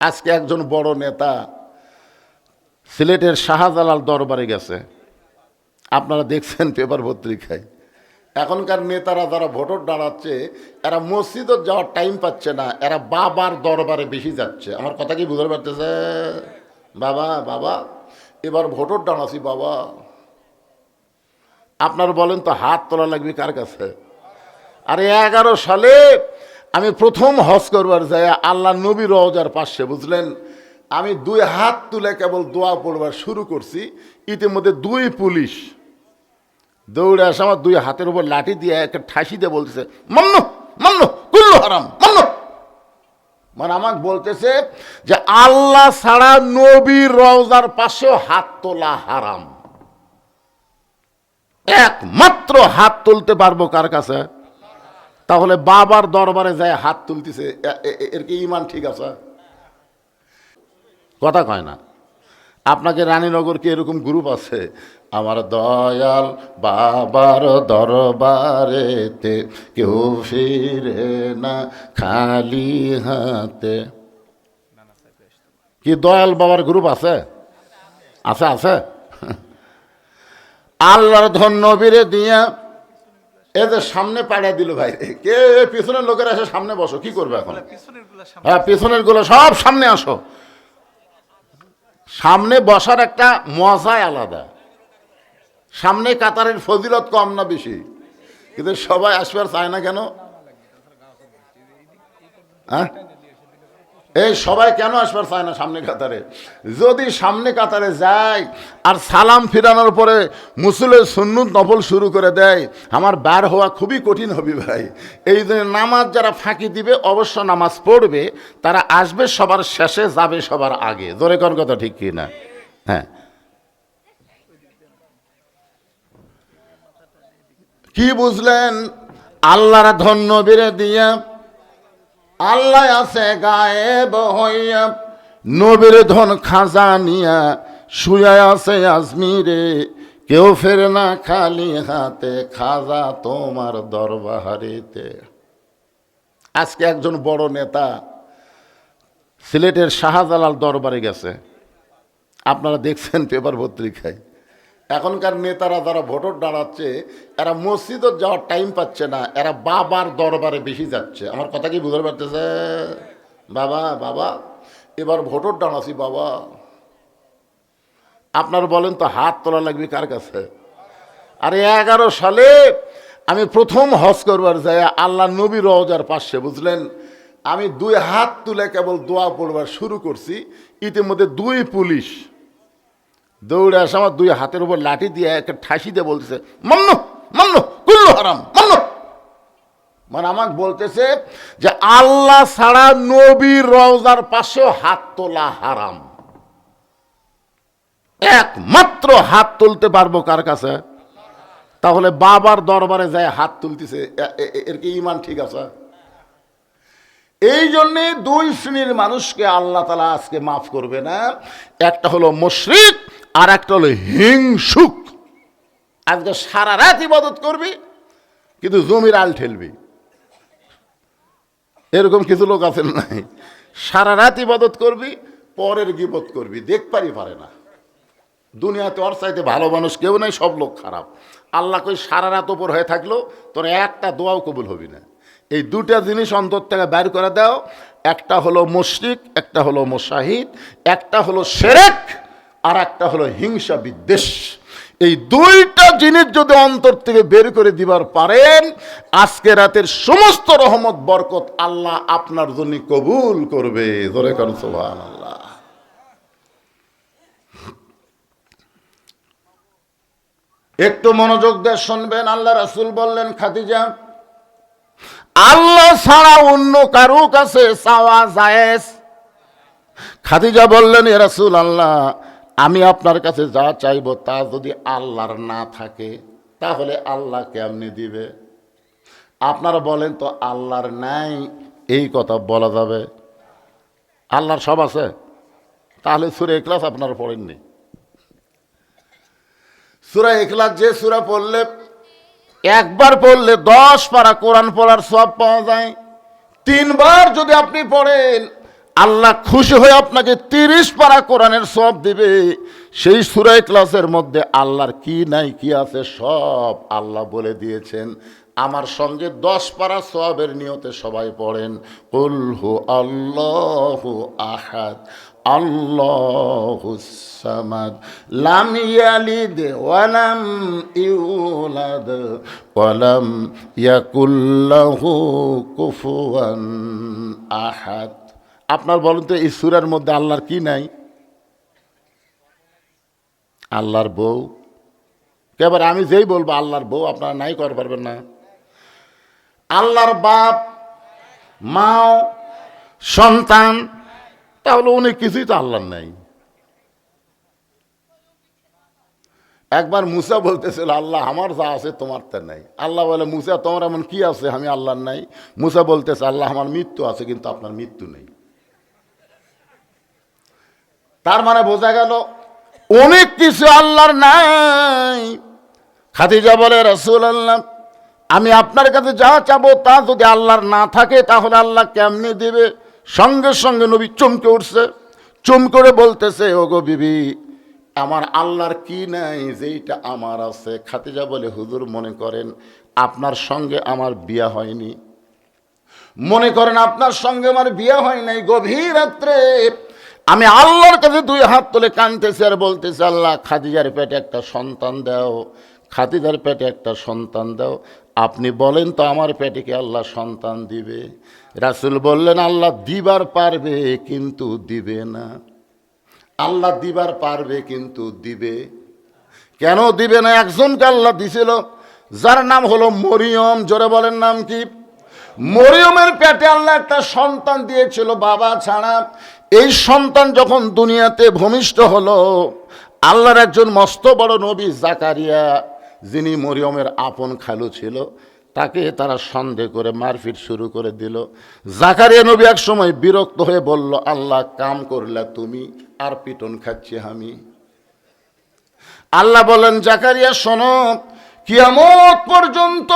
আজকে একজন বড় নেতা সিলেটের শাহজালাল দরবারে গেছে। আপনারা দেখছেন পেপার পত্রিকায়। এখনকার নেতারা যারা ভোটর দাঁড়াচ্ছে, এরা মসজিদও যাওয়ার টাইম পাচ্ছে না, এরা বাবার দরবারে বেশি যাচ্ছে। আমার কথা কি বুঝতে পারতেছে? বাবা বাবা, এবার ভোটর দাঁড়াছি বাবা। আপনার বলেন তো হাত তোলা লাগবে কার কাছে? আরে এগারো সালে আমি প্রথম হজ করবার যাই আল্লাহ নবী রওজার পাশে, বুঝলেন? আমি দুই হাত তুলে কেবল দোয়া পড়বার শুরু করছি, ইতিমধ্যে দুই পুলিশ দৌড়ে আসে আমার দুই হাতের উপর লাঠি দিয়ে একটা ঠাসি দিয়ে বলতেছে মান্য মান্য কুল্লু হারাম মান্য মানে আমাকে বলতেছে যে, আল্লাহ ছাড়া নবীর রওজার পাশেও হাত তোলা হারাম। একমাত্র হাত তুলতে পারব কার কাছে? তাহলে বাবার দরবারে যায় হাত তুলতেছে। এর কি ইমান ঠিক আছে? কথা কয় না। আপনাকে রানীনগর কি এরকম গ্রুপ আছে? আমার দয়াল বাবার দরবারেতে কেউ ফিরে না খালি হাতে। কি দয়াল বাবার গ্রুপ আছে? আছে আছে? আল্লাহর ধন্য বীরে এদের সামনে পাড়া দিল ভাই। কে পিছনের লোকের আসে সামনে বসো কি করবে এখন? হ্যাঁ পিছনেরগুলো সব সামনে আসো। সামনে বসার একটা মজাই আলাদা। সামনে কাতারের ফজিলত কম না বেশি। কিন্তু সবাই আসবার চায় না কেন? হ্যাঁ? এই সবাই কেন আসবার চায় না সামনে কাতারে? যদি সামনে কাতারে যায় আর সালাম ফিরানোর পরে মুসুলের সুন্নুত নফল শুরু করে দেয়, আমার বার হওয়া খুবই কঠিন হবে ভাই। এই জন্য নামাজ যারা ফাঁকি দিবে, অবশ্য নামাজ পড়বে, তারা আসবে সবার শেষে, যাবে সবার আগে। জোরে কোন কথা ঠিক কি না? হ্যাঁ। কি বুঝলেন? আল্লাহর ধন্য বীরে দিয়া আল্লাহ আছে গায়েব হইয়া, নবীর ধন খাজা নিয়া শুয়া আছে আজমিরে। কেউ ফেরে না খালি হাতে খাজা তোমার দরবারিতে। আজকে একজন বড় নেতা সিলেটের শাহজালাল দরবারে গেছে। আপনারা দেখছেন পেপার পত্রিকায়। এখনকার নেতারা যারা ভোটর দাঁড়াচ্ছে, এরা মসজিদও যাওয়ার টাইম পাচ্ছে না, এরা বাবার দরবারে বেশি যাচ্ছে। আমার কথা কি বুঝতে পারতেছে? বাবা বাবা, এবার ভোটর দাঁড়াছি বাবা। আপনার বলেন তো, হাত তোলা লাগবে কার কাছে? আরে এগারো সালে আমি প্রথম হজ করবার যাই আল্লাহ নবী রওজার পাশে, বুঝলেন? আমি দুই হাত তুলে কেবল দোয়া পড়বার শুরু করছি, ইতিমধ্যে দুই পুলিশ দৌড়ে আসে, আমার দুই হাতের উপর লাঠি দিয়ে একটা ঠাসি দিয়ে বলতেছে মান্য মান্য কুল্লু হারাম মান্য মানে আমাকে বলতেছে যে, আল্লাহ ছাড়া নবীর রওজার পাশে হাত তোলা হারাম। একমাত্র হাত তুলতে পারব কার কাছে? তাহলে বাবার দরবারে যায় হাত তুলতেছে এর কি ইমান ঠিক আছে? এই জন্যে দুই শ্রেণির মানুষকে আল্লাহ তালা আজকে মাফ করবে না। একটা হলো মুশরিক আর একটা হলো হিংসুক। আজকে সারা রাত ইবাদত করবি কিন্তু জমির আল ঠেলবি। এরকম কিছু লোক আছে নাই। সারা রাত ইবাদত করবি পরের গিবত করবি। দেখপারই পারে না। দুনিয়াতে ওর চাইতে ভালো মানুষ কেউ নাই সব লোক খারাপ। আল্লাহ কই সারা রাত ওপর হয়ে থাকল তোর একটা দোয়াও কবুল হবি না। এই দুটা জিনিস অন্তর থেকে বের করে দাও। একটা হলো মুশরিক একটা হলো মুশাহিদ একটা হলো সেরেক। আর একটা হলো হিংসা বিদ্বেষ। এই দুইটা জিনিস যদি অন্তর থেকে বের করে দিবার পারেন, আজকে রাতের সমস্ত রহমত, বরকত আল্লাহ আপনার জন্য কবুল করবে। ধরে কর সোহান আল্লাহ একটু মনোযোগ দিয়ে শুনবেন, আল্লাহ রাসুল বললেন, খাদিজা, আল্লাহ ছাড়া অন্য কারও কাছে খাদিজা বললেন, এ রাসুল আল্লাহ আমি আপনার কাছে যা চাইব তা যদি আল্লাহর না থাকে, তাহলে আল্লাহ কেমনি দিবে? আপনারা বলেন তো আল্লাহর নাই এই কথা বলা যাবে। আল্লাহর সব আছে। তাহলে সুরে ক্লাস আপনারা পড়েননি। সুরা এখলাস যে সুরা পড়লে, একবার পড়লে দশ পারা কোরআন পড়ার সব পাওয়া যায়। তিনবার যদি আপনি পড়েন আল্লাহ খুশি হয়ে আপনাকে তিরিশ পারা কোরআনের সব দিবে। সেই সুরাই ক্লাসের মধ্যে আল্লাহর কি নাই, কি আছে সব আল্লাহ বলে দিয়েছেন। আমার সঙ্গে দশ পারা সবের নিয়তে সবাই পড়েন। কুলহু আল্লাহ আহাদ, আল্লাহ সামাদ, লাম ইয়ালিদ ওয়ালাম ইউলাদ ওয়ালাম ইয়াকুল্লাহু কুফুয়ান আহাদ। আপনার বলুন তো, এই সুরের মধ্যে আল্লাহর কি নাই? আল্লাহর বউ। এবার আমি যেই বলব, আল্লাহর বউ আপনারা নাই করতে পারবেন না। আল্লাহর বাপ, মাও, সন্তান, তাহলে অনেক কিছুই তো আল্লাহর নাই। একবার মুসা বলতেছিল, আল্লাহ, আমার যা আছে তোমার তা নাই। আল্লাহ বলে, মুসা, তোমার এমন কি আছে? আমি আল্লাহর নাই। মুসা বলতেছে, আল্লাহ, আমার মৃত্যু আছে, কিন্তু আপনার মৃত্যু নেই। তার মানে বোঝা গেল অনেক কিছু আল্লাহর নাই। খাদিজা বলে রসুল আল্লাহ আমি আপনার কাছে যা চাবো তা যদি আল্লাহর না থাকে, তাহলে আল্লাহ কেমনি দিবে? সঙ্গে সঙ্গে নবী চমকে উঠছে চুম করে বলতেছে ও গো বিবি, আমার আল্লাহর কি নাই, যেইটা আমার আছে? খাতিজা বলে, হুজুর, মনে করেন আপনার সঙ্গে আমার বিয়া হয়নি। মনে করেন আপনার সঙ্গে আমার বিয়ে হয় নাই গভীর রাত্রে। আমি আল্লাহর কাছে দুই হাত তুলে কানতেছি আর বলতেছি, আল্লাহ, খাদিজার পেটে একটা সন্তান দাও, খাদিজার পেটে একটা সন্তান দাও। আপনি বলেন তো আমার পেটে কি আল্লাহ সন্তান দিবে? রাসুল বললেন, আল্লাহ দিবার পারবে কিন্তু দিবে না। আল্লাহ দিবার পারবে কিন্তু দিবে। কেন দিবে না? একজনকে আল্লাহ দিছিল, যার নাম হলো মরিয়ম। জোরে বলেন নাম কি? মরিয়মের পেটে আল্লাহ একটা সন্তান দিয়েছিল, বাবা ছাড়া। এই সন্তান যখন দুনিয়াতে ভূমিষ্ঠ হলো, আল্লাহর একজন মস্ত বড় নবী জাকারিয়া, যিনি মরিয়মের আপন খালু ছিল, তাকে তারা সন্দেহ করে মারপিট শুরু করে দিল। জাকারিয়া নবী এক সময় বিরক্ত হয়ে বলল, আল্লাহ কাম করলা তুমি, আর পিটন খাচ্ছি আমি। আল্লাহ বলেন জাকারিয়া, শোনো, কিয়ামত পর্যন্ত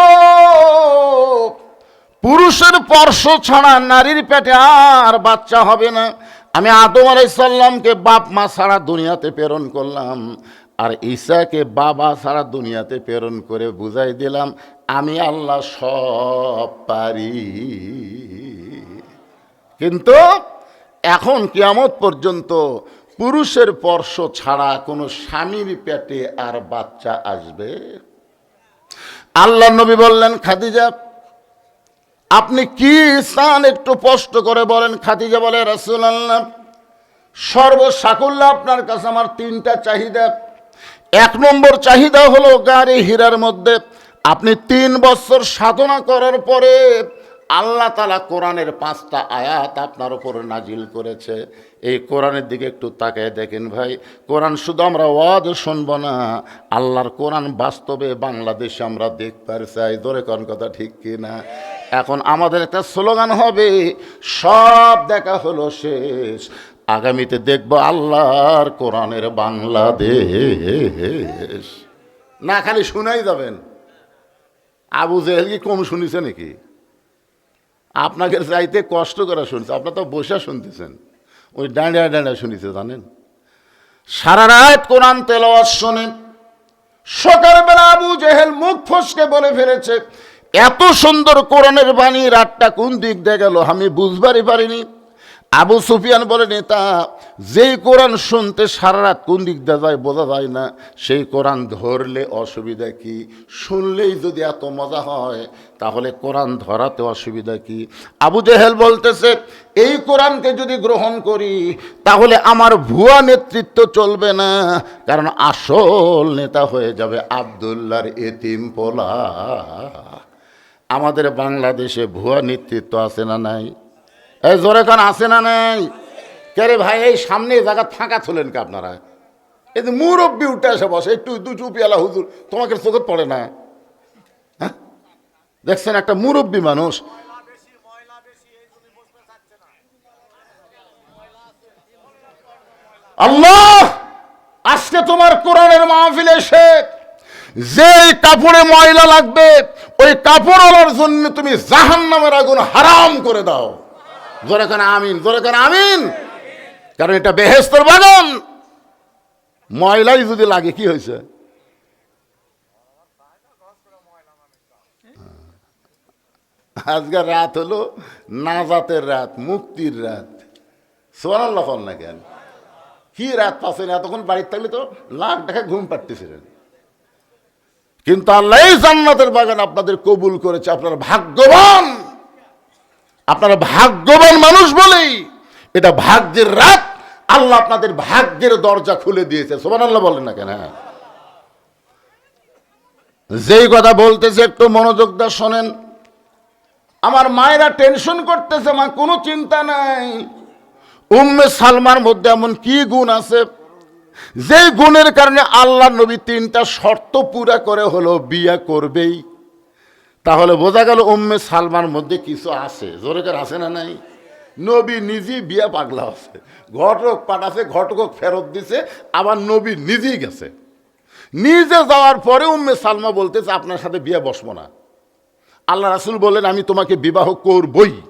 পুরুষের স্পর্শ ছাড়া নারীর পেটে আর বাচ্চা হবে না। আমি আদম আলাইসাল্লামকে বাপ, মা ছাড়া দুনিয়াতে প্রেরণ করলাম। আর ঈশাকে বাবা ছাড়া দুনিয়াতে প্রেরণ করে বুঝাই দিলাম, আমি আল্লাহ সব পারি। কিন্তু এখন কিয়ামত পর্যন্ত পুরুষের স্পর্শ ছাড়া কোনো স্বামীর পেটে আর বাচ্চা আসবে? আল্লাহ নবী বললেন, খাদিজা আপনি কি চান একটু স্পষ্ট করে বলেন, খাদিজা বলে রাসুল আল্লাহ সর্বসাকুল্য আপনার কাছে আমার তিনটা চাহিদা। এক নম্বর চাহিদা হলো গাড়ি হীরার মধ্যে। আপনি তিন বছর সাধনা করার পরে আল্লাহ তালা কোরআনের পাঁচটা আয়াত আপনার উপর নাজিল করেছে। এই কোরআনের দিকে একটু তাকায় দেখেন ভাই, কোরআন শুধু আমরা ওয়াজ শুনব না, আল্লাহর কোরআন বাস্তবে বাংলাদেশে আমরা দেখতে চাই ধরে কোন কথা ঠিক কি না এখন আমাদের একটা স্লোগান হবে, সব দেখা হলো শেষ। আগামীতে দেখব আল্লাহর কোরআনের বাংলাদেশ। না, খালি শুনাই যাবেন। আবু জেহেল কি কম শুনিছে নাকি? আপনাকে চাইতে কষ্ট করে শুনছে, আপনার তো বসে শুনতেছেন। ওই ডাঁড়িয়া ডাঁড়িয়া শুনিছে, জানেন? সারা রাত কোরআন তেলাওয়াত শোনেন। সকালবেলা আবু জেহেল মুখ ফসকে বলে ফেলেছে এত সুন্দর কোরআনের বাণী রাতটা কোন দিক দিয়ে গেল আমি বুঝবারই পারিনি। আবু সুফিয়ান বলে, নেতা, যেই কোরআন শুনতে সারা রাত কোন দিক দিয়ে যায় বোঝা যায় না। সেই কোরআন ধরলে অসুবিধা কি? শুনলেই যদি এত মজা হয়, তাহলে কোরআন ধরাতে অসুবিধা কি? আবু জেহেল বলতেছে, এই কোরআনকে যদি গ্রহণ করি, তাহলে আমার ভুয়া নেতৃত্ব চলবে না। কারণ আসল নেতা হয়ে যাবে আবদুল্লার এতিম পোলা। আমাদের বাংলাদেশে ভুয়া নেতৃত্ব আছে না নাই? এই জোরে কান, আছে না নাই? কে রে ভাই, এই সামনে জায়গা ফাঁকা ছিলেন কি আপনারা? এই যে মুরব্বী উঠে এসে বসে, একটু দু চুপিয়ালা হুজুর, তোমাকে চোখে পড়ে না? হ্যাঁ? দেখছেন একটা মুরব্বী মানুষ। আল্লাহ, আজকে তোমার কোরআনের মাহফিল এসে যে কাপড়ে ময়লা লাগবে, ওই কাপড়ওয়ালার জন্য তুমি জাহান নামের আগুন হারাম করে দাও। জোরে কেন আমিন, জোরে কেন আমিন? কারণ এটা বেহেস্তর বাগান। ময়লাই যদি লাগে, কি হয়েছে? আজকের রাত হলো নাজাতের রাত, মুক্তির রাত। সোয়াল্লাহ না কেন? কি রাত পাচ্ছেন? এতক্ষণ বাড়ির থাকলে তো লাখ টাকা ঘুম পাড়তেছিলেন। কিন্তু আল্লাহ এই জান্নাতের বাগান আপনাদের কবুল করেছে, আপনারা ভাগ্যবান। আপনারা ভাগ্যবান মানুষ বলেই এটা ভাগ্যের রাত, আল্লাহ আপনাদের ভাগ্যের দরজা খুলে দিয়েছে। সোমান আল্লাহ বলেন না কেন হ্যাঁ। যেই কথা বলতেছে, একটু মনোযোগ দা শোনেন। আমার মায়েরা টেনশন করতেছে, মা, কোনো চিন্তা নাই। উম্মে সালমার মধ্যে এমন কি গুণ আছে? যে গুণের কারণে আল্লাহ নবী তিনটা শর্ত পুরা করে হলো বিয়ে করবেই। তাহলে বোঝা গেল উম্মে সালমার মধ্যে কিছু আছে। জোরে জোরেকার আছে না নাই? নবী নিজেই বিয়া পাগলা আছে। ঘটক পাঠাছে, ঘটকক ফেরত দিছে, আবার নবী নিজেই গেছে। নিজে যাওয়ার পরে উম্মে সালমা বলতেছে, আপনার সাথে বিয়ে বসবো না। আল্লাহ রাসুল বললেন, আমি তোমাকে বিবাহ করবই।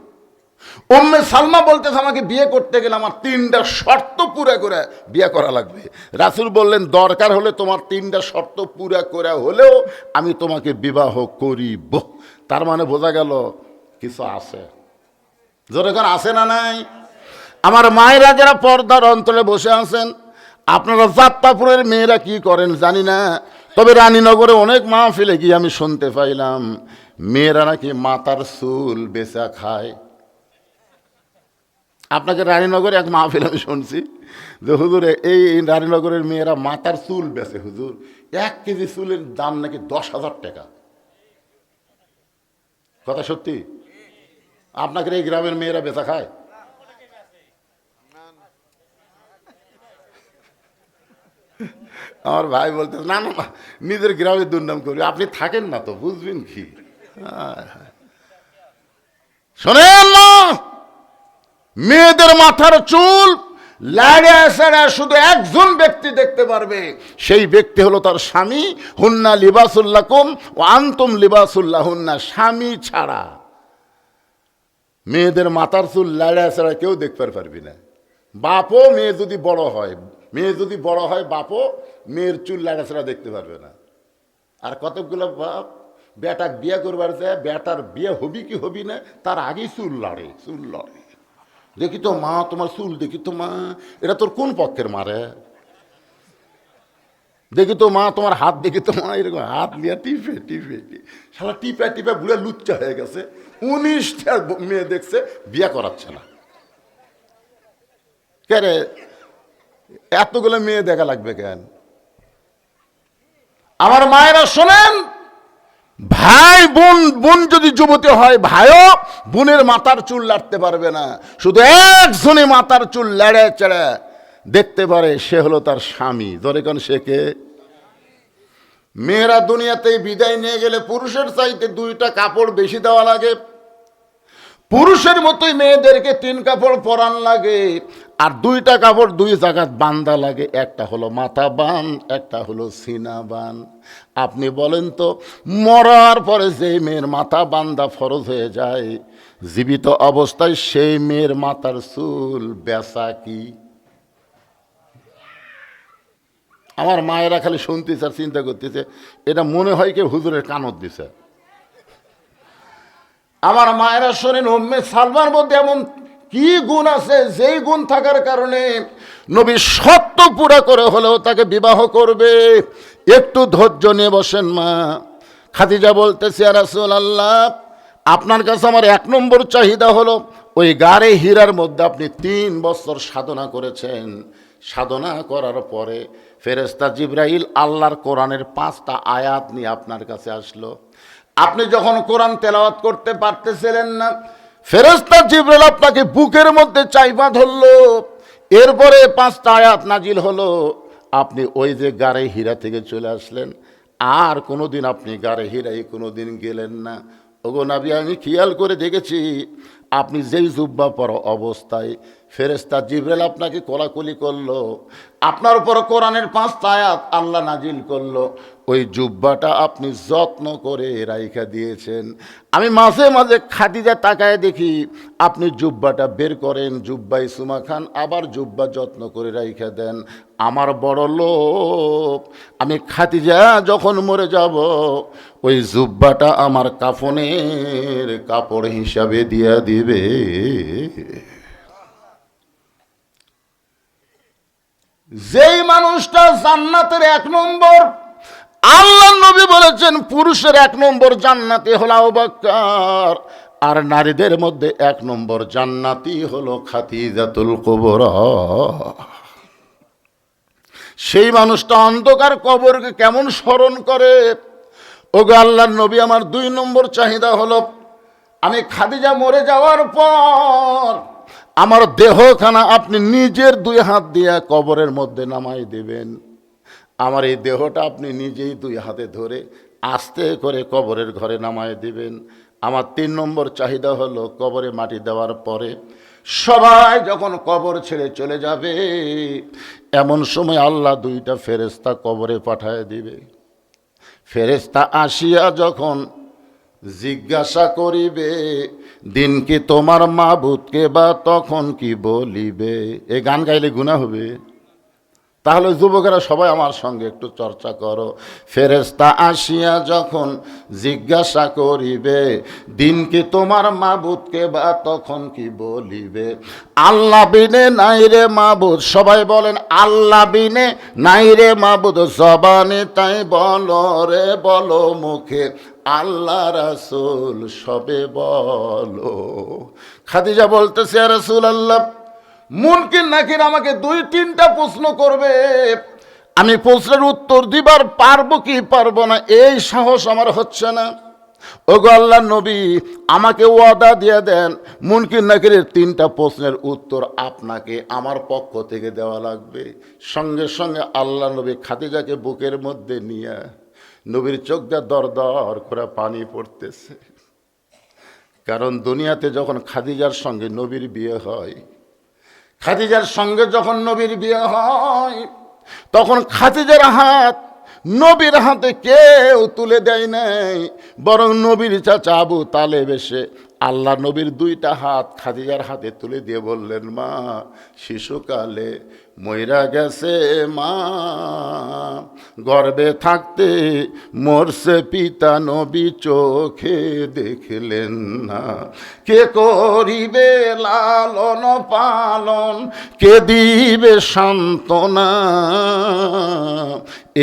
উম্মে সালমা বলতেছে, আমাকে বিয়ে করতে গেলে আমার তিনটা শর্ত পুরা করে বিয়ে করা লাগবে। রাসুল বললেন, দরকার হলে তোমার তিনটা শর্ত পুরা করে হলেও আমি তোমাকে বিবাহ করিব। তার মানে বোঝা গেল, কিছু আছে। যখন আছে না নাই? আমার মায়েরা যারা পর্দার অন্তরে বসে আছেন, আপনারা যাত্রাপুরের মেয়েরা কি করেন জানি না, তবে রানীনগরে অনেক মাহফিলে গিয়ে আমি শুনতে পাইলাম, মেয়েরা নাকি মাতার চুল বেচা খায়। আপনাকে রানীনগরে এক মাহফিল আমি শুনছি যে হুজুর, এই রানীনগরের মেয়েরা মাথার চুল বেচে, হুজুর। এক কেজি চুলের দাম নাকি দশ হাজার টাকা। কথা সত্যি? আপনাকে এই গ্রামের মেয়েরা বেচা খায়? আমার ভাই বলতে না না নিজের গ্রামে দুর্নাম করবি আপনি থাকেন না তো, বুঝবেন কি। শোনেন না মেয়েদের মাথার চুল লাড়ে সাড়া শুধু একজন ব্যক্তি দেখতে পারবে। সেই ব্যক্তি হলো তার স্বামী। হুন্না লিবাসুল্লাহ কুম ও আন্তম লিবাসুল্লাহ হুন্না স্বামী ছাড়া। মেয়েদের মাথার চুল লাড়ে ছাড়া কেউ দেখতে পারবি না। বাপও মেয়ে যদি বড় হয়, মেয়ে যদি বড় হয় বাপও মেয়ের চুল লাড়া ছাড়া দেখতে পারবে না। আর কতগুলো বাপ বেটা বিয়ে করবার যায় বেটার বিয়ে হবি কি হবি না, তার আগেই চুল লড়ে চুল লড়ে। দেখি তো মা, তোমার চুল দেখি তো মা। এটা তোর কোন পক্ষের মারে দেখি তো মা, তোমার হাত দেখি তো মা। এরকম হাত নিয়ে টিপে টিপে সারা টিপে টিপে বুড়ে লুচ্চা হয়ে গেছে। উনিশটা মেয়ে দেখছে, বিয়ে করাচ্ছে না। কে রে? এতগুলো মেয়ে দেখা লাগবে কেন? আমার মায়েরা শোনেন ভাই, বোন বোন যদি যুবতী হয়, ভাইও বোনের মাথার চুল লাড়তে পারবে না। শুধু একজনে মাথার চুল লেড়ে চেড়ে। দেখতে পারে সে হলো তার স্বামী। ধরে কোন সে কে? মেয়েরা দুনিয়াতে বিদায় নিয়ে গেলে পুরুষের চাইতে দুইটা কাপড় বেশি দেওয়া লাগে। পুরুষের মতোই মেয়েদেরকে তিন কাপড় পরান লাগে। আর দুইটা কাপড় দুই জায়গাত বান্দা লাগে। একটা হলো মাথা বান, একটা হলো সিনা বান। আপনি বলেন তো, মরার পরে যে মেয়ের মাথা বান্দা ফরজ হয়ে যায়, জীবিত অবস্থায় সেই মেয়ের মাথার চুল বেচা কি? আমার মায়েরা খালি শুনতেছে আর চিন্তা করতেছে, এটা মনে হয় কি হুজুরের কানত দিছে। আমার মায়েরা শোনেন, উম্মে সালমার মধ্যে এমন কি গুণ আছে? যেই গুণ থাকার কারণে নবী সত্য পুরা করে হলেও তাকে বিবাহ করবে। একটু ধৈর্য নিয়ে বসেন মা। খাদিজা বলতেছে রাসুল আল্লাহ আপনার কাছে আমার এক নম্বর চাহিদা হলো, ওই গাড়ে হীরার মধ্যে আপনি তিন বছর সাধনা করেছেন। সাধনা করার পরে ফেরেস্তা জিব্রাইল আল্লাহর কোরআনের পাঁচটা আয়াত নিয়ে আপনার কাছে আসলো। আপনি যখন কোরআন তেলাওয়াত করতে পারতেছিলেন না ফেরেস্তা জিব্রাইল আপনাকে বুকের মধ্যে চাইবা ধরলো। এরপরে পাঁচটা আয়াত নাজিল হলো। আপনি ওই যে গাড়ে হীরা থেকে চলে আসলেন। আর কোনো দিন আপনি গাড়ে হীরাই কোনোদিন গেলেন না। ওগো নাবি, আমি খেয়াল করে দেখেছি, আপনি যেই জুব্বা পর অবস্থায় ফেরেস্তা জিব্রাইল আপনাকে কোলাকুলি করল। আপনার উপর কোরআনের পাঁচ আয়াত আল্লাহ নাজিল করল। ওই জুব্বাটা আপনি যত্ন করে রাইখা দিয়েছেন। আমি মাঝে মাঝে খাদিজা তাকায় দেখি আপনি জুব্বাটা বের করেন জুব্বাই সুমা খান আবার জুব্বা যত্ন করে রাইখা দেন। আমার বড় লোক আমি খাদিজা যখন মরে যাব, ওই জুব্বাটা আমার কাফনের কাপড় হিসাবে দিয়া দিবে। যেই মানুষটা জান্নাতের এক নম্বর, আল্লাহ নবী বলেছেন, পুরুষের এক নম্বর জান্নাতি হলো আবাক্কার আর নারীদের মধ্যে এক নম্বর জান্নাতি হলো খাতিজাতুল কবর। সেই মানুষটা অন্ধকার কবরকে কেমন স্মরণ করে? ওগো আল্লাহর নবী, আমার দুই নম্বর চাহিদা হলো, আমি খাদিজা মরে যাওয়ার পর আমার দেহখানা আপনি নিজের দুই হাত দিয়া কবরের মধ্যে নামাই দেবেন। আমার এই দেহটা আপনি নিজেই দুই হাতে ধরে আস্তে করে কবরের ঘরে নামায় দিবেন। আমার তিন নম্বর চাহিদা হলো কবরে মাটি দেওয়ার পরে সবাই যখন কবর ছেড়ে চলে যাবে, এমন সময় আল্লাহ দুইটা ফেরেস্তা কবরে পাঠায় দিবে। ফেরেস্তা আসিয়া যখন জিজ্ঞাসা করিবে, দিন কি তোমার মাবুদকে বা তখন কি বলিবে? এ গান গাইলে গুণা হবে। তাহলে যুবকেরা সবাই আমার সঙ্গে একটু চর্চা করো। ফেরেস্তা আসিয়া যখন জিজ্ঞাসা করিবে, দিন কি তোমার মাবুদকে বা তখন কি বলিবে? আল্লাহ বিনে নাই রে মাবুদ। সবাই বলেন, আল্লাহ বিনে নাই রে মাবুদ। জবানে তাই বলো রে, বলো মুখে। আল্লাহ রাসুল সবে বলো। খাদিজা বলতেছে রাসুল আল্লাহ মুনকির নাকির আমাকে দুই, তিনটা প্রশ্ন করবে। আমি প্রশ্নের উত্তর দিবার পারব কি পারব না, এই সাহস আমার হচ্ছে না। ওগো আল্লাহ নবী, আমাকে ওয়াদা দিয়ে দেন মুনকির নাকিরের তিনটা প্রশ্নের উত্তর আপনাকে আমার পক্ষ থেকে দেওয়া লাগবে। সঙ্গে সঙ্গে আল্লাহ নবী খাদিজাকে বুকের মধ্যে নিয়ে নবীর চোখ দিয়ে দর দর করে পানি পড়তেছে। কারণ দুনিয়াতে যখন খাদিজার সঙ্গে নবীর বিয়ে হয়, খাদিজার সঙ্গে যখন নবীর বিয়ে হয়, তখন খাদিজার হাত নবীর হাতে কেউ তুলে দেয় নাই, বরং নবীর চাচা আবু তালেব এসে আল্লাহ নবীর দুইটা হাত খাদিজার হাতে তুলে দিয়ে বললেন, মা, শিশুকালে ময়রা গেছে মা। গর্বে থাকতে মরছে পিতা নবী চোখে দেখলেন না। কে করিবে লালন পালন, কে দিবে সান্ত্বনা?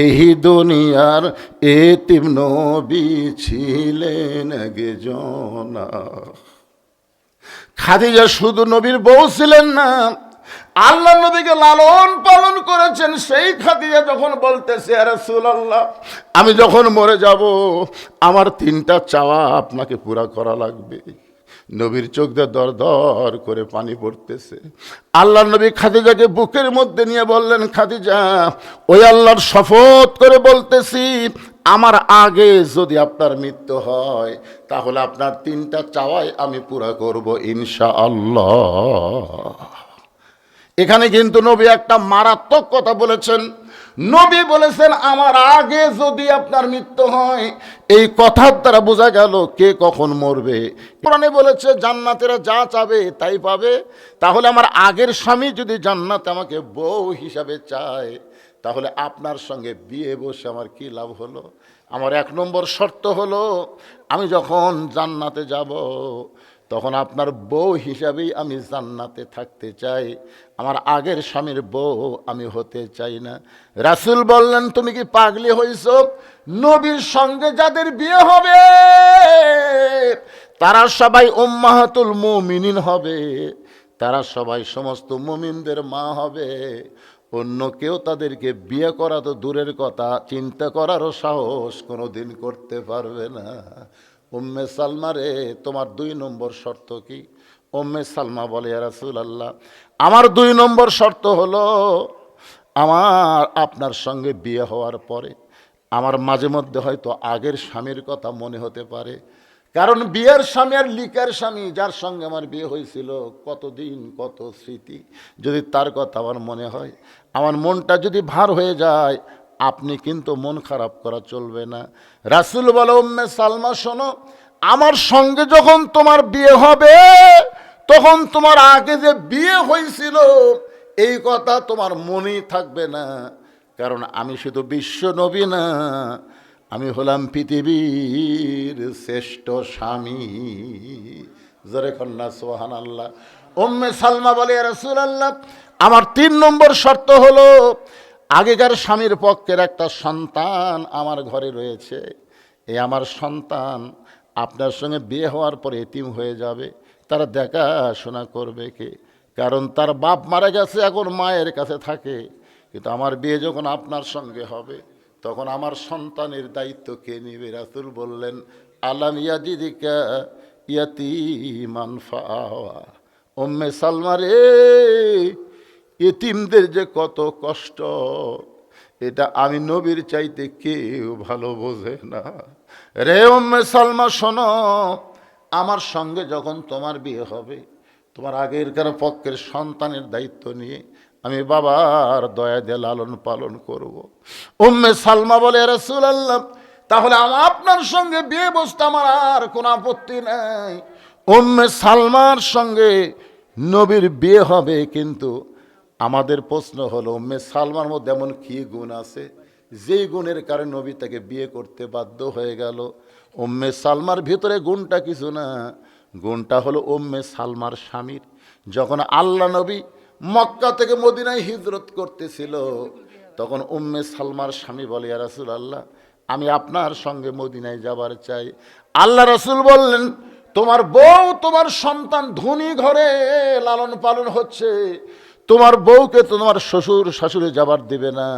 এই দুনিয়ার এতিম নবী ছিলেন গে জনা খাদিজা শুধু নবীর বউ ছিলেন না আল্লাহ নবীকে লালন পালন করেছেন, সেই খাদিজা যখন বলতেছে আল্লাহ আমি যখন মরে যাব, আমার তিনটা চাওয়া আপনাকে পুরা করা লাগবে। নবীর চোখ দিয়ে দর দর করে পানি পড়তেছে। আল্লাহ নবী খাদিজাকে বুকের মধ্যে নিয়ে বললেন, খাদিজা, ওই আল্লাহর শপথ করে বলতেছি, আমার আগে যদি আপনার মৃত্যু হয়, তাহলে আপনার তিনটা চাওয়াই আমি পুরা করব ইনশা আল্লাহ এখানে কিন্তু নবী একটা মারাত্মক কথা বলেছেন। নবী বলেছেন, আমার আগে যদি আপনার মৃত্যু হয়, এই কথার দ্বারা বোঝা গেল কে কখন মরবে। কোরআনে বলেছে, জান্নাতেরা যা চাবে তাই পাবে। তাহলে আমার আগের স্বামী যদি জান্নাত আমাকে বউ হিসাবে চায়, তাহলে আপনার সঙ্গে বিয়ে বসে আমার কি লাভ হলো? আমার এক নম্বর শর্ত হলো, আমি যখন জান্নাতে যাব তখন আপনার বউ হিসাবেই আমি জান্নাতে থাকতে চাই। আমার আগের স্বামীর বউ আমি হতে চাই না। রাসুল বললেন, তুমি কি পাগলি হইছ? নবীর সঙ্গে যাদের বিয়ে হবে, তারা সবাই উম্মাহাতুল মুমিনিন হবে। তারা সবাই সমস্ত মুমিনদের মা হবে। অন্য কেউ তাদেরকে বিয়ে করা তো দূরের কথা, চিন্তা করারও সাহস কোনো দিন করতে পারবে না। উম্মে সালমা রে, তোমার দুই নম্বর শর্ত কি? উম্মে সালমা বলে রাসুল আল্লাহ আমার দুই নম্বর শর্ত হলো, আমার, আপনার সঙ্গে বিয়ে হওয়ার পরে, আমার মাঝে মধ্যে হয়তো আগের স্বামীর কথা মনে হতে পারে। কারণ বিয়ের স্বামী আর লিকার স্বামী, যার সঙ্গে আমার বিয়ে হয়েছিল, কতদিন, কত স্মৃতি, যদি তার কথা আমার মনে হয়, আমার মনটা যদি ভার হয়ে যায় আপনি কিন্তু মন খারাপ করা চলবে না। রাসুল বলে, উম্মে সালমা, শোনো, আমার সঙ্গে যখন তোমার বিয়ে হবে, তখন তোমার আগে যে বিয়ে হয়েছিল, এই কথা তোমার মনেই থাকবে না। কারণ আমি শুধু বিশ্ব নবী না, আমি হলাম পৃথিবীর শ্রেষ্ঠ স্বামী। জরে কন্যা সোহান আল্লাহ ওম্মে সালমা বলে রসুল আল্লাহ আমার তিন নম্বর শর্ত হলো আগেকার স্বামীর পক্ষের একটা সন্তান আমার ঘরে রয়েছে। এই আমার সন্তান আপনার সঙ্গে বিয়ে হওয়ার পর এতিম হয়ে যাবে। তারা দেখাশোনা করবে কে? কারণ তার বাপ মারা গেছে, এখন মায়ের কাছে থাকে। কিন্তু আমার বিয়ে যখন আপনার সঙ্গে হবে, তখন আমার সন্তানের দায়িত্ব কে নিবে? রাসুল বললেন, আলাম ইয়াদিদিকা ইয়াতিমান ফাওয়া। ওম্মে সালমা রে এতিমদের যে কত কষ্ট, এটা আমি নবীর চাইতে কেউ ভালো বোঝে না রে ওম্মে সালমা, শোনো, আমার সঙ্গে যখন তোমার বিয়ে হবে, তোমার আগের আগেরকার পক্ষের সন্তানের দায়িত্ব নিয়ে আমি বাবার দয়া দিয়ে লালন পালন করব। উম্মে সালমা বলে রসুল আল্লাহ তাহলে আপনার সঙ্গে বিয়ে বসতে আমার আর কোনো আপত্তি নাই উম্মে সালমার সঙ্গে নবীর বিয়ে হবে, কিন্তু আমাদের প্রশ্ন হলো, উম্মে সালমার মধ্যে এমন কী গুণ আছে? যেই গুণের কারণে নবী তাকে বিয়ে করতে বাধ্য হয়ে গেল। উম্মে সালমার ভিতরে গুণটা কিছু না। গুণটা হলো উম্মে সালমার স্বামীর। যখন আল্লাহ নবী মক্কা থেকে মদিনায় হিজরত করতেছিল, তখন উম্মে সালমার স্বামী বলে রাসুল আল্লাহ আমি আপনার সঙ্গে মদিনায় যাবার চাই। আল্লাহ রসুল বললেন, তোমার বউ, তোমার সন্তান ধনী ঘরে লালন পালন হচ্ছে। তোমার বউকে তোমার শ্বশুর শাশুড়ি যাবার দেবে না।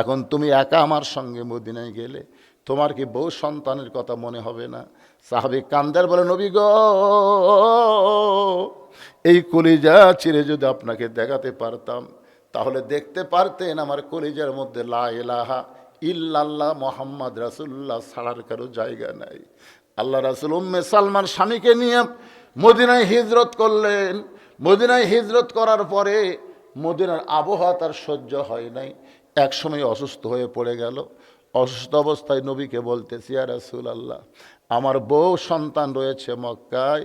এখন তুমি একা আমার সঙ্গে মদিনায় গেলে তোমার কি বউ সন্তানের কথা মনে হবে না? সাহাবিক কান্দার বলে, নবী গো, এই কলিজা চিরে যদি আপনাকে দেখাতে পারতাম, তাহলে দেখতে পারতেন আমার কলিজার মধ্যে লা ইলাহা ইল্লাল্লাহ মোহাম্মদ রাসুল্লাহ ছাড়ার কারও জায়গা নাই। আল্লাহ রাসুল উম্মে সালমান স্বামীকে নিয়ে মদিনায় হিজরত করলেন। মদিনায় হিজরত করার পরে মদিনার আবহাওয়া তার সহ্য হয় নাই। একসময় অসুস্থ হয়ে পড়ে গেল। অসুস্থ অবস্থায় নবীকে বলতেছি আর রাসুল আল্লাহ আমার বউ সন্তান রয়েছে মক্কায়,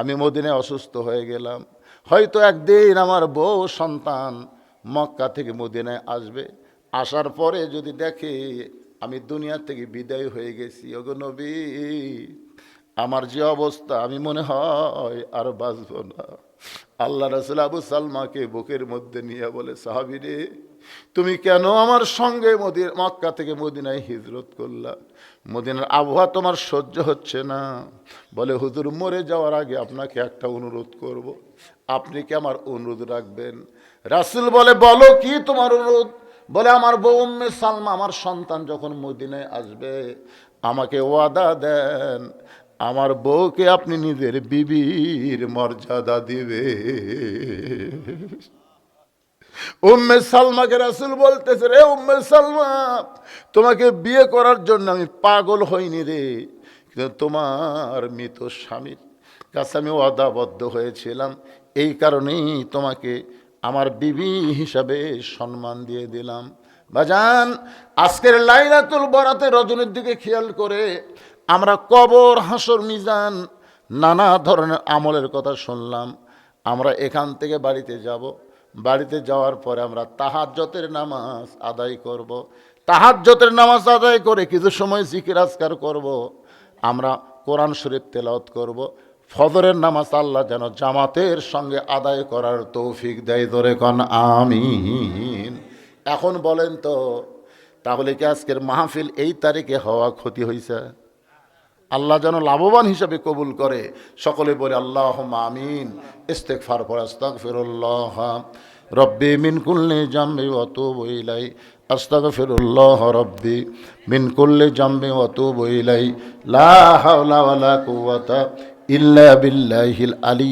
আমি মদিনায় অসুস্থ হয়ে গেলাম। হয়তো একদিন আমার বউ সন্তান মক্কা থেকে মদিনায় আসবে। আসার পরে যদি দেখে আমি দুনিয়া থেকে বিদায় হয়ে গেছি, ওগো নবী, আমার যে অবস্থা, আমি মনে হয় আর বাঁচব না। আল্লাহ রসুল আবু সালমাকে বুকের মধ্যে নিয়ে বলে, সাহাবি রে, তুমি কেন আমার সঙ্গে মদির মক্কা থেকে মদিনায় হিজরত করলা? মদিনার আবহাওয়া তোমার সহ্য হচ্ছে না। বলে, হুজুর, মরে যাওয়ার আগে আপনাকে একটা অনুরোধ করব। আপনি কি আমার অনুরোধ রাখবেন? রাসুল বলে, বলো কি তোমার অনুরোধ? বলে, আমার বউ সালমা, আমার সন্তান যখন মদিনায় আসবে, আমাকে ওয়াদা দেন আমার বউকে আপনি নিজের বিবির মর্যাদা দিবে। উম্মে সালমাকে রাসুল বলতেছে, রে উম্মে সালমা, তোমাকে বিয়ে করার জন্য আমি পাগল হইনি রে। কিন্তু তোমার মৃত স্বামীর কাছে আমি অদাবদ্ধ হয়েছিলাম। এই কারণেই তোমাকে আমার বিবি হিসাবে সম্মান দিয়ে দিলাম। বাজান আজকের লাইলাতুল বরাতে রজনীর দিকে খেয়াল করে আমরা কবর, হাসর, মিজান, নানা ধরনের আমলের কথা শুনলাম আমরা এখান থেকে বাড়িতে যাব বাড়িতে যাওয়ার পরে আমরা তাহাজ্জতের নামাজ আদায় করব। তাহাজ্জতের নামাজ আদায় করে কিছু সময় জিকির, আজকার করব। আমরা কোরআন শরীফ তেলাওত করব। ফজরের নামাজ আল্লাহ যেন জামাতের সঙ্গে আদায় করার তৌফিক দেয় ধরে কন, আমিন এখন বলেন তো, তাহলে কি আজকের মাহফিল এই তারিখে হওয়া ক্ষতি হয়েছে আল্লাহ যেন লাভবান হিসাবে কবুল করে। সকলে বলে আল্লাহ আমিন। ইস্তেক ফার পর আস্তাক ফিরুল্লাহ রব্বি মিন কুল্লি জাম্বি অত বইলাই আস্তাক ফিরুল্লাহ রব্বি মিন কুল্লি জাম্বি অত বইলাই লা হাওলা ওয়ালা ইল্লা বিল্লাহিল আলী